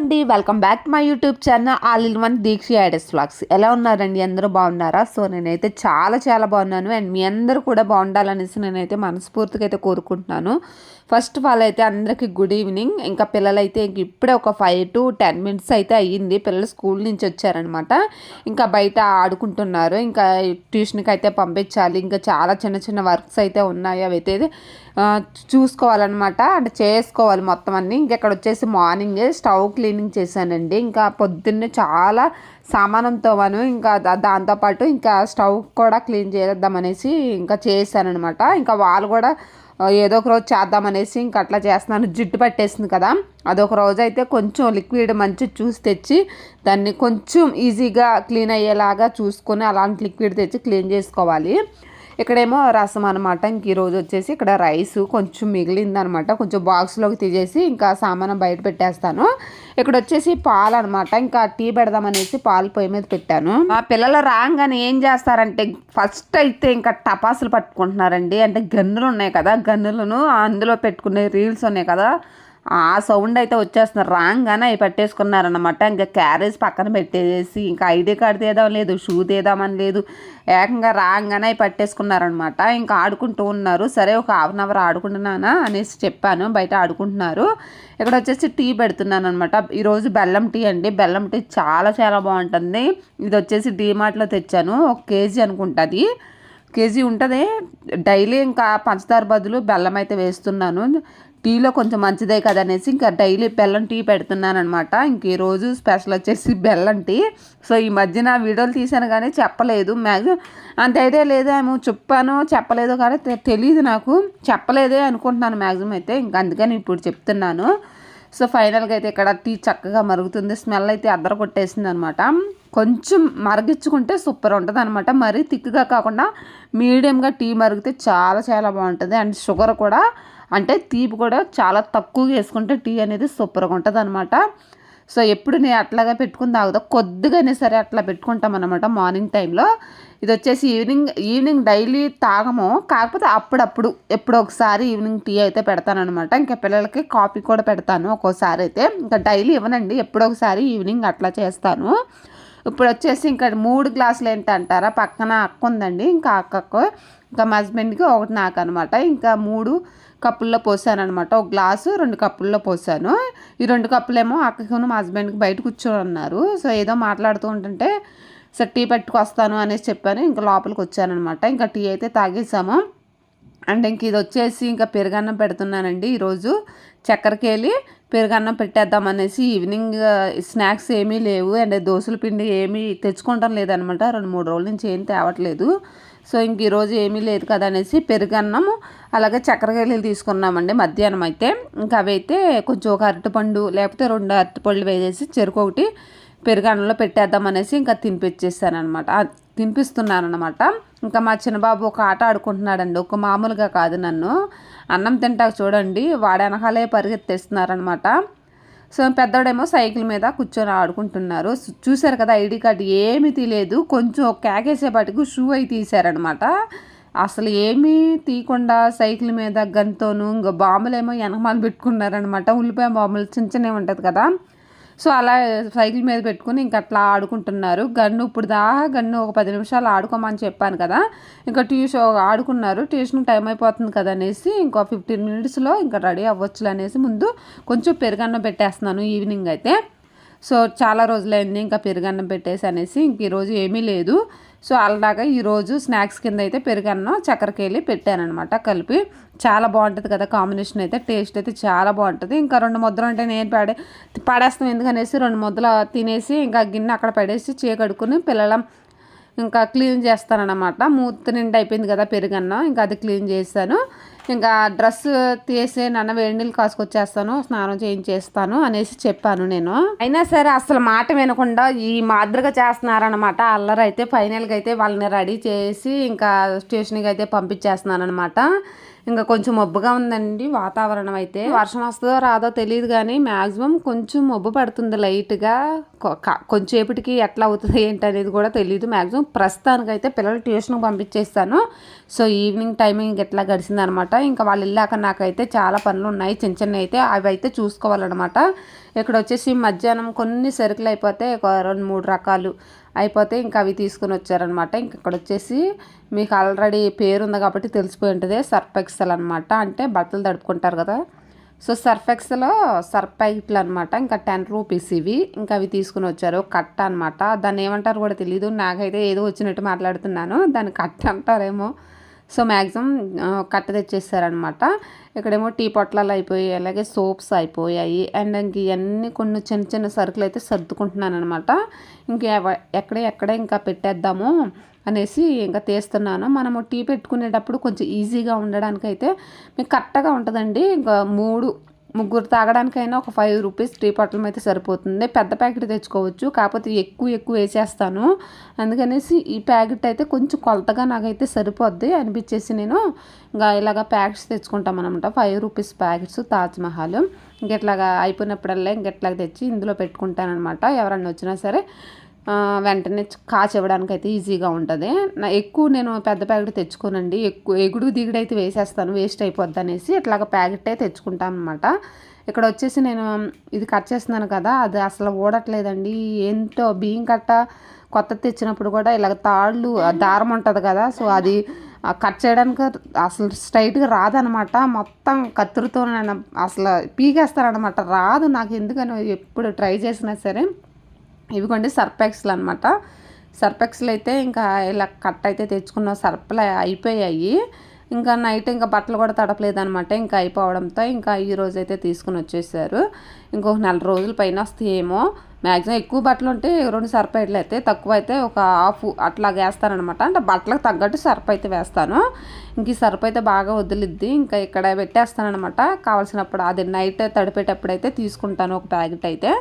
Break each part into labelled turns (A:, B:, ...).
A: అండి welcome back my YouTube channel all in one Deeksha ideas vlogs ఎలా ఉన్నారండి? అందరూ బాగున్నారా? సో నేనైతే చాలా చాలా బాగున్నాను. అండ్ మీ అందరూ కూడా బాగుండాలనేసి నేనైతే మనస్ఫూర్తిగా అయితే కోరుకుంటున్నాను. ఫస్ట్ ఆఫ్ ఆల్ అయితే అందరికీ గుడ్ ఈవినింగ్ ఇంకా పిల్లలైతే ఇంక ఇప్పుడే ఒక ఫైవ్ టు టెన్ మినిట్స్ అయితే అయ్యింది. పిల్లలు స్కూల్ నుంచి వచ్చారనమాట ఇంకా బయట ఆడుకుంటున్నారు. ఇంకా ట్యూషన్కి అయితే పంపించాలి. ఇంకా చాలా చిన్న చిన్న వర్క్స్ అయితే ఉన్నాయి. అవి అయితే చూసుకోవాలన్నమాట. అంటే చేసుకోవాలి మొత్తం అన్నీ. ఇంకెక్కడ వచ్చేసి మార్నింగే స్టవ్ క్లీనింగ్ చేశానండి. ఇంకా పొద్దున్నే చాలా సామానంతో మనం ఇంకా దాంతోపాటు ఇంకా స్టవ్ కూడా క్లీన్ చేద్దామనేసి ఇంకా చేశానమాట ఇంకా వాళ్ళు కూడా ఏదో ఒక రోజు చేద్దామనేసి ఇంకా అట్లా చేస్తున్నాను. జిడ్డు పట్టేసింది కదా. అదొక రోజు అయితే కొంచెం లిక్విడ్ మంచి చూసి తెచ్చి దాన్ని కొంచెం ఈజీగా క్లీన్ అయ్యేలాగా చూసుకొని అలాంటి లిక్విడ్ తెచ్చి క్లీన్ చేసుకోవాలి. ఇక్కడేమో రసం అనమాట ఇంక ఈరోజు వచ్చేసి ఇక్కడ రైస్ కొంచెం మిగిలిందనమాట కొంచెం బాక్స్లోకి తీసేసి ఇంకా సామానం బయట పెట్టేస్తాను. ఇక్కడ వచ్చేసి పాలు అనమాట ఇంకా టీ పెడదామనేసి పాలు పొయ్యి మీద పెట్టాను. మా పిల్లలు రాగానే ఏం చేస్తారంటే ఫస్ట్ అయితే ఇంకా టపాసులు పట్టుకుంటున్నారండి. అంటే గన్నులు ఉన్నాయి కదా గన్నులను అందులో పెట్టుకునే రీల్స్ ఉన్నాయి కదా. ఆ సౌండ్ అయితే వచ్చేస్తున్నారు రాగానే అవి పట్టేసుకున్నారనమాట ఇంకా క్యారేజ్ పక్కన పెట్టేసి ఇంకా ఐడి కార్డు తీద్దాం లేదు షూ తీద్దామని లేదు. ఏకంగా రాగానే అవి పట్టేసుకున్నారనమాట ఇంకా ఆడుకుంటూ ఉన్నారు. సరే ఒక హాఫ్ అన్ అవర్ ఆడుకుంటున్నానా అనేసి చెప్పాను. బయట ఆడుకుంటున్నారు. ఇక్కడ వచ్చేసి టీ పెడుతున్నాను అనమాట ఈరోజు బెల్లం టీ అండి. బెల్లం టీ చాలా చాలా బాగుంటుంది. ఇది వచ్చేసి డీమార్ట్లో తెచ్చాను. ఒక కేజీ అనుకుంటుంది కేజీ ఉంటుంది. డైలీ ఇంకా పంచదార బదులు బెల్లం అయితే వేస్తున్నాను. టీలో కొంచెం మంచిదే కదా అనేసి ఇంకా డైలీ బెల్లం టీ పెడుతున్నాను అనమాట ఇంక ఈరోజు స్పెషల్ వచ్చేసి బెల్లం టీ సో ఈ మధ్యన వీడియోలు తీసాను కానీ చెప్పలేదు. మ్యాక్సిమం అంత అయితే లేదు ఏమో చెప్పాను చెప్పలేదు కానీ తెలియదు నాకు. చెప్పలేదే అనుకుంటున్నాను మ్యాక్సిమం అయితే. ఇంకా అందుకని ఇప్పుడు చెప్తున్నాను. సో ఫైనల్గా అయితే ఇక్కడ టీ చక్కగా మరుగుతుంది. స్మెల్ అయితే అద్దర కొట్టేసింది అనమాట కొంచెం మరిగించుకుంటే సూపర్ ఉంటుంది అనమాట మరీ థిక్గా కాకుండా మీడియంగా టీ మరిగితే చాలా చాలా బాగుంటుంది. అండ్ షుగర్ కూడా అంటే తీపి కూడా చాలా తక్కువగా వేసుకుంటే టీ అనేది సూపర్గా ఉంటుంది అనమాట సో ఎప్పుడు నేను అట్లాగా పెట్టుకుని తాగుతా. కొద్దిగానే సరే అట్లా పెట్టుకుంటాం అనమాట మార్నింగ్ టైంలో. ఇది వచ్చేసి ఈవినింగ్ ఈవినింగ్ డైలీ తాగము. కాకపోతే అప్పుడప్పుడు ఎప్పుడో ఒకసారి ఈవినింగ్ టీ అయితే పెడతానమాట ఇంకా పిల్లలకి కాఫీ కూడా పెడతాను ఒక్కోసారి అయితే. ఇంకా డైలీ ఇవ్వనండి. ఎప్పుడో ఒకసారి ఈవినింగ్ అట్లా చేస్తాను. ఇప్పుడు వచ్చేసి ఇంకా మూడు గ్లాసులు ఏంటి అంటారా పక్కన అక్క ఉందండి ఇంకా అక్కకు ఇంకా మా హస్బెండ్కి ఒకటి నాకు అనమాట ఇంకా మూడు కప్పుల్లో పోసాను అనమాట ఒక గ్లాసు రెండు కప్పుల్లో పోసాను. ఈ రెండు కప్పులేమో అక్కకును మా హస్బెండ్కి బయట కూర్చొని ఉన్నారు సో ఏదో మాట్లాడుతూ ఉంటుంటే సో టీ పెట్టుకొస్తాను అనేసి చెప్పాను. ఇంకా లోపలికి వచ్చానమాట ఇంకా టీ అయితే తాగేసాము. అండ్ ఇంక ఇది వచ్చేసి ఇంకా పెరుగన్నం పెడుతున్నానండి ఈరోజు. చక్కెరకేళి పెరుగన్నం పెట్టేద్దాం అనేసి ఈవినింగ్ స్నాక్స్ ఏమీ లేవు అండ్ దోశల పిండి ఏమీ తెచ్చుకోవటం లేదనమాట. రెండు మూడు రోజుల నుంచి ఏం తేవట్లేదు. సో ఇంక ఈరోజు ఏమీ లేదు కదా అనేసి పెరుగన్నము అలాగే చక్కెరకేళీలు తీసుకున్నామండి మధ్యాహ్నం అయితే. ఇంకా అవి అయితే కొంచెం ఒక అరటిపండు లేకపోతే రెండు అరటిపళ్ళు వేసేసి చెరుకు ఒకటి పెరుగన్నంలో పెట్టేద్దాం అనేసి ఇంకా తినిపించేస్తాను అనమాట తినిపిస్తున్నానమాట ఇంకా మా చిన్నబాబు ఒక ఆట ఆడుకుంటున్నాడండి. ఒక మామూలుగా కాదు నన్ను. అన్నం తింటాక చూడండి వాడి వెనకాలే పరిగెత్తేస్తున్నారనమాట సో పెద్దోడేమో సైకిల్ మీద కూర్చొని ఆడుకుంటున్నారు. చూశారు కదా ఐడి కార్డు? ఏమీ తీయలేదు. కొంచెం కేకేసేపాటికి షూ అయి తీశారనమాట అసలు ఏమీ తీయకుండా సైకిల్ మీద గన్తోనూ ఇంకా బాంబులేమో వెనకమాలు పెట్టుకున్నారనమాట ఉల్లిపాయ బాంబులు చిన్న చిన్నవి ఉంటుంది కదా. సో అలా సైకిల్ మీద పెట్టుకుని ఇంకా అట్లా ఆడుకుంటున్నారు. గన్ను ఇప్పుడు దా గన్ను ఒక పది నిమిషాలు ఆడుకోమని చెప్పాను కదా ఇంకా ట్యూషన్ ఆడుకున్నారు. ట్యూషన్ టైం అయిపోతుంది కదా అనేసి ఇంకో ఫిఫ్టీన్ మినిట్స్లో ఇంకా రెడీ అవ్వచ్చులు అనేసి ముందు కొంచెం పెరుగన్నం పెట్టేస్తున్నాను ఈవినింగ్ అయితే. సో చాలా రోజులైంది ఇంకా పెరుగన్నం పెట్టేసి అనేసి ఇంక ఈరోజు ఏమీ లేదు. సో అలాగా ఈరోజు స్నాక్స్ కింద అయితే పెరుగన్నం చక్కెరకేళి పెట్టానమాట కలిపి. చాలా బాగుంటుంది కదా కాంబినేషన్ అయితే టేస్ట్ అయితే చాలా బాగుంటుంది. ఇంకా రెండు ముద్దలు అంటే నేను పడే పడేస్తాం ఎందుకనేసి రెండు ముద్దలు తినేసి ఇంకా గిన్నె అక్కడ పడేసి చేకడుకుని పిల్లల ఇంకా క్లీన్ చేస్తానన్నమాట. మూత నిండి అయిపోయింది కదా పెరుగన్నం ఇంకా అది క్లీన్ చేస్తాను. ఇంకా డ్రెస్ తీసి నన్న వేడి నీళ్ళు కాసుకొచ్చేస్తాను స్నానం చేయించేస్తాను అనేసి చెప్పాను నేను. అయినా సరే అసలు మాట వినకుండా ఈ మాదిరిగా చేస్తున్నారనమాట అల్లరి అయితే ఫైనల్గా అయితే వాళ్ళని రెడీ చేసి ఇంకా స్టేషన్కి అయితే పంపించేస్తున్నాను అనమాట ఇంకా కొంచెం మబ్బుగా ఉందండి వాతావరణం అయితే. వర్షం వస్తుందో రాదో తెలియదు కానీ మ్యాక్సిమం కొంచెం మబ్బు పడుతుంది లైట్గా. కొంచెంసేపటికి ఎట్లా అవుతుంది ఏంటి అనేది కూడా తెలియదు మ్యాక్సిమం ప్రస్తుతానికైతే పిల్లలు ట్యూషన్కి పంపించేస్తాను. సో ఈవినింగ్ టైమింగ్ ఎట్లా గడిచిందనమాట ఇంకా వాళ్ళు వెళ్ళాక నాకైతే చాలా పనులు ఉన్నాయి చిన్న చిన్న అయితే అవి అయితే చూసుకోవాలన్నమాట. ఇక్కడ వచ్చేసి మధ్యాహ్నం కొన్ని సరుకులు అయిపోతే ఒక రెండు మూడు రకాలు అయిపోతే ఇంకా అవి తీసుకుని వచ్చారనమాట ఇంక ఇక్కడ వచ్చేసి మీకు ఆల్రెడీ పేరు ఉంది కాబట్టి తెలిసిపోయి ఉంటుంది. సర్ఫ్ ఎక్సెల్ అనమాట అంటే బట్టలు తడుపుకుంటారు కదా. సో సర్ఫ్ ఎక్సెల్ సర్ఫ్ అనమాట ఇంకా టెన్ రూపీస్ ఇవి. ఇంకా అవి తీసుకుని వచ్చారు. కట్ట అనమాట దాన్ని ఏమంటారు కూడా తెలియదు నాకైతే ఏదో వచ్చినట్టు మాట్లాడుతున్నాను. దాన్ని కట్ట అంటారేమో. సో మ్యాక్సిమం కట్ట తెచ్చేసారనమాట ఇక్కడేమో టీ పొట్లాలు అయిపోయాయి అలాగే సోప్స్ అయిపోయాయి అండ్ ఇంక ఇవన్నీ కొన్ని చిన్న చిన్న సరుకులు అయితే సర్దుకుంటున్నాను అనమాట ఇంక ఎక్కడే ఎక్కడ ఇంకా పెట్టేద్దాము అనేసి ఇంకా తీస్తున్నాను. మనము టీ పెట్టుకునేటప్పుడు కొంచెం ఈజీగా ఉండడానికి అయితే మీకు కరెక్ట్గా ఉంటుందండి. ఇంకా మూడు ముగ్గురు తాగడానికైనా ఒక ఫైవ్ రూపీస్ టీ పట్టలం అయితే సరిపోతుంది. పెద్ద ప్యాకెట్ తెచ్చుకోవచ్చు. కాకపోతే ఎక్కువ ఎక్కువ వేసేస్తాను. అందుకనేసి ఈ ప్యాకెట్ అయితే కొంచెం కొలతగా నాకైతే సరిపోద్ది అనిపించేసి నేను ఇంకా ఇలాగ ప్యాకెట్స్ తెచ్చుకుంటామన్నమాట ఫైవ్ రూపీస్ ప్యాకెట్స్ తాజ్మహల్ ఇంకెట్లాగా అయిపోయినప్పుడల్లా ఇంకెట్లాగ తెచ్చి ఇందులో పెట్టుకుంటానమాట ఎవరన్నా వచ్చినా సరే వెంటనే కాచివ్వడానికి అయితే ఈజీగా ఉంటుంది. నా ఎక్కువ నేను పెద్ద ప్యాకెట్ తెచ్చుకోనండి. ఎక్కువ ఎగుడు దిగుడు అయితే వేసేస్తాను. వేస్ట్ అయిపోద్ది అనేసి ఇట్లాగ ప్యాకెటే తెచ్చుకుంటాను అనమాట ఇక్కడ వచ్చేసి నేను ఇది కట్ చేస్తున్నాను కదా అది అసలు ఓడట్లేదండి ఏంటో బియ్యం కట్ట కొత్త తెచ్చినప్పుడు కూడా ఇలాగ తాళ్ళు దారం ఉంటుంది కదా సో అది కట్ చేయడానికి అసలు స్ట్రైట్గా రాదనమాట మొత్తం కత్తిరితో అసలు పీకేస్తారనమాట రాదు నాకు ఎందుకని ఎప్పుడు ట్రై చేసినా సరే. ఇవిగోండి సర్పెక్స్లు అనమాట సర్పెక్స్లు అయితే ఇంకా ఇలా కట్ అయితే తెచ్చుకున్న సర్పలు అయిపోయాయి. ఇంకా నైట్ ఇంకా బట్టలు కూడా తడపలేదు అనమాట ఇంకా అయిపోవడంతో ఇంకా ఈ రోజు అయితే తీసుకుని వచ్చేసారు. ఇంకొక నెల రోజుల పైన వస్తాయేమో. మ్యాక్సిమం ఎక్కువ బట్టలు ఉంటే రెండు సర్ఫ్ అయితే తక్కువ అయితే ఒక హాఫ్ అట్లా వేస్తానమాట అంటే బట్టలకు తగ్గట్టు సర్ఫ్ అయితే వేస్తాను. ఇంక ఈ అయితే బాగా వదిలిద్ది. ఇంకా ఇక్కడ పెట్టేస్తానమాట కావాల్సినప్పుడు అది నైట్ తడిపేటప్పుడు అయితే తీసుకుంటాను ఒక ప్యాకెట్ అయితే.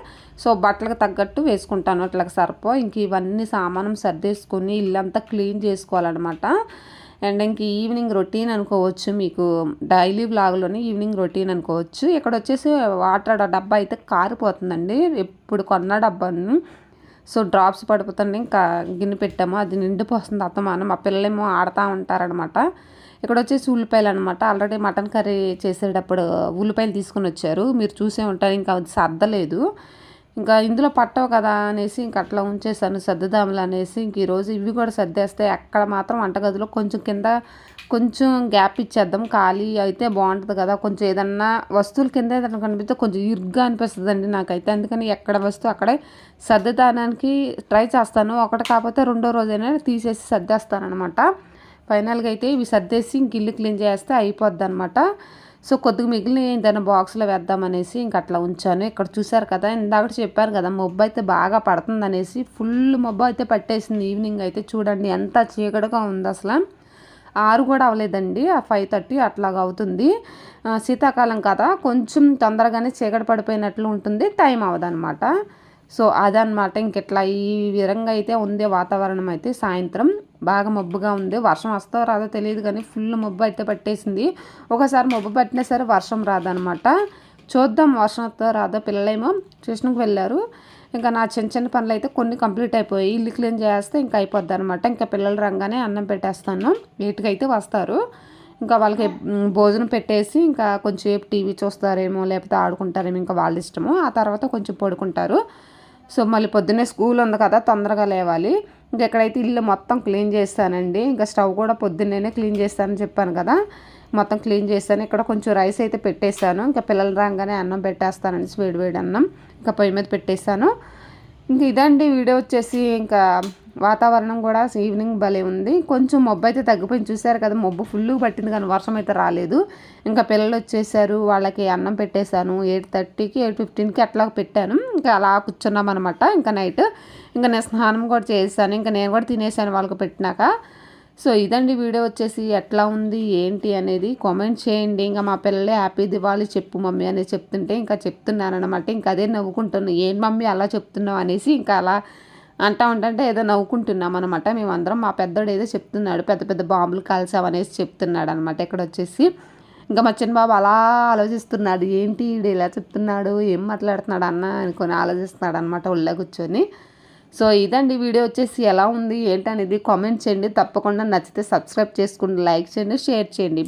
A: సో బట్టలకు తగ్గట్టు వేసుకుంటాను. అట్లా సర్ఫ్ ఇంక ఇవన్నీ సామానం సర్దేసుకొని ఇల్లంతా క్లీన్ చేసుకోవాలన్నమాట. అండ్ ఇంక ఈవినింగ్ రొటీన్ అనుకోవచ్చు మీకు డైలీ బ్లాగ్లోనే ఈవినింగ్ రొటీన్ అనుకోవచ్చు. ఇక్కడ వచ్చేసి వాటర్ డబ్బా అయితే కారిపోతుందండి. ఎప్పుడు కొన్న డబ్బాను. సో డ్రాప్స్ పడిపోతుంది ఇంకా గిన్నె పెట్టాము. అది నిండిపోతుంది అత్తమానం. మా పిల్లలేమో ఆడుతూ ఉంటారనమాట. ఇక్కడ వచ్చేసి ఉల్లిపాయలు అనమాట. ఆల్రెడీ మటన్ కర్రీ చేసేటప్పుడు ఉల్లిపాయలు తీసుకుని వచ్చారు. మీరు చూసే ఉంటారు. ఇంకా అది సర్దలేదు. ఇంకా ఇందులో పట్టవు కదా అనేసి ఇంక అట్లా ఉంచేసాను సర్దుదాములు అనేసి ఇంక ఈరోజు ఇవి కూడా సర్దేస్తే అక్కడ మాత్రం వంటగదిలో కొంచెం కింద కొంచెం గ్యాప్ ఇచ్చేద్దాం. ఖాళీ అయితే బాగుంటుంది కదా కొంచెం ఏదన్నా వస్తువుల కింద ఏదైనా కనిపిస్తే కొంచెం ఇరుగ్గా అనిపిస్తుంది అండి నాకైతే. అందుకని ఎక్కడ వస్తువు అక్కడే సర్దుదానానికి ట్రై చేస్తాను. ఒకటి కాకపోతే రెండో రోజైనా తీసేసి సర్దేస్తాను అనమాట ఫైనల్గా అయితే ఇవి సర్దేసి ఇంక ఇల్లు క్లీన్ చేస్తే అయిపోద్ది అనమాట సో కొద్దిగా మిగిలిన ఏదైనా బాక్స్లో వేద్దామనేసి ఇంక అట్లా ఉంచాను. ఇక్కడ చూసారు కదా ఇందాక చెప్పారు కదా మబ్బు అయితే బాగా పడుతుంది అనేసి. ఫుల్ మబ్బు అయితే పట్టేసింది ఈవినింగ్ అయితే. చూడండి ఎంత చీకటిగా ఉంది అసలు. ఆరు కూడా అవ్వలేదండి ఆ ఫైవ్ థర్టీ అట్లాగా అవుతుంది. శీతాకాలం కదా కొంచెం తొందరగానే చీకటి పడిపోయినట్లు ఉంటుంది టైం అవ్వదనమాట సో అదనమాట ఇంకెట్లా ఈ విధంగా అయితే ఉంది వాతావరణం అయితే సాయంత్రం. బాగా మబ్బుగా ఉంది. వర్షం వస్తో రాదో తెలియదు కానీ ఫుల్ మబ్బు అయితే పట్టేసింది. ఒకసారి మబ్బు పట్టినా సరే వర్షం రాదనమాట. చూద్దాం వర్షం వస్తో రాదో పిల్లలేమో ట్యూషన్కి వెళ్ళారు. ఇంకా నా చిన్న చిన్న పనులు అయితే కొన్ని కంప్లీట్ అయిపోయి ఇల్లు క్లీన్ చేస్తే ఇంకా అయిపోద్ది అనమాట. ఇంకా పిల్లలు రంగానే అన్నం పెట్టేస్తాను. నీట్గా అయితే వస్తారు. ఇంకా వాళ్ళకి భోజనం పెట్టేసి ఇంకా కొంచెంసేపు టీవీ చూస్తారేమో లేకపోతే ఆడుకుంటారేమో ఇంకా వాళ్ళ ఇష్టము. ఆ తర్వాత కొంచెం పడుకుంటారు. సో మళ్ళీ పొద్దున్నే స్కూల్ ఉంది కదా తొందరగా లేవాలి. ఇంకా ఎక్కడైతే ఇల్లు మొత్తం క్లీన్ చేస్తానండి ఇంకా స్టవ్ కూడా పొద్దున్నేనే క్లీన్ చేస్తానని చెప్పాను కదా. మొత్తం క్లీన్ చేస్తాను. ఇక్కడ కొంచెం రైస్ అయితే పెట్టేశాను. ఇంకా పిల్లలు రాగానే అన్నం పెట్టేస్తానండి వేడి వేడి అన్నం. ఇంకా పొయ్యి మీద పెట్టేశాను. ఇంక ఇదండి వీడియో వచ్చేసి ఇంకా వాతావరణం కూడా ఈవినింగ్ భలే ఉంది. కొంచెం మబ్బు అయితే తగ్గిపోయింది. చూసారు కదా మబ్బు ఫుల్ పట్టింది కానీ వర్షం అయితే రాలేదు. ఇంకా పిల్లలు వచ్చేసారు వాళ్ళకి అన్నం పెట్టేశాను. ఎయిట్ థర్టీకి ఎయిట్ ఫిఫ్టీన్కి అట్లా పెట్టాను. ఇంకా అలా కూర్చున్నాం అనమాట ఇంకా నైట్. ఇంకా నేను స్నానం కూడా చేశాను. ఇంకా నేను కూడా తినేసాను వాళ్ళకి పెట్టినాక. సో ఇదండి వీడియో వచ్చేసి ఎట్లా ఉంది ఏంటి అనేది కామెంట్ చేయండి. ఇంకా మా పిల్లలే హ్యాపీ దివాళీ చెప్పు మమ్మీ అనేది చెప్తుంటే ఇంకా చెప్తున్నానమాట ఇంకా అదే నవ్వుకుంటున్నాను ఏం మమ్మీ అలా చెప్తున్నావు? అనేసి ఇంకా అలా అంటా ఉంటే ఏదో నవ్వుకుంటున్నాం అనమాట మేమందరం మా పెద్దోడు ఏదో చెప్తున్నాడు పెద్ద పెద్ద బాంబులు కాల్చామనేసి చెప్తున్నాడు అనమాట ఇక్కడ వచ్చేసి. ఇంకా మా చిన్న బాబు అలా ఆలోచిస్తున్నాడు ఏంటి ఇలా చెప్తున్నాడు ఏం మాట్లాడుతున్నాడు అన్న అనుకొని ఆలోచిస్తున్నాడు అనమాట ఒళ్ళ కూర్చొని. సో ఇదండి వీడియో వచ్చేసి ఎలా ఉంది ఏంటనేది కామెంట్ చేయండి. తప్పకుండా నచ్చితే సబ్స్క్రైబ్ చేసుకోండి లైక్ చేయండి షేర్ చేయండి.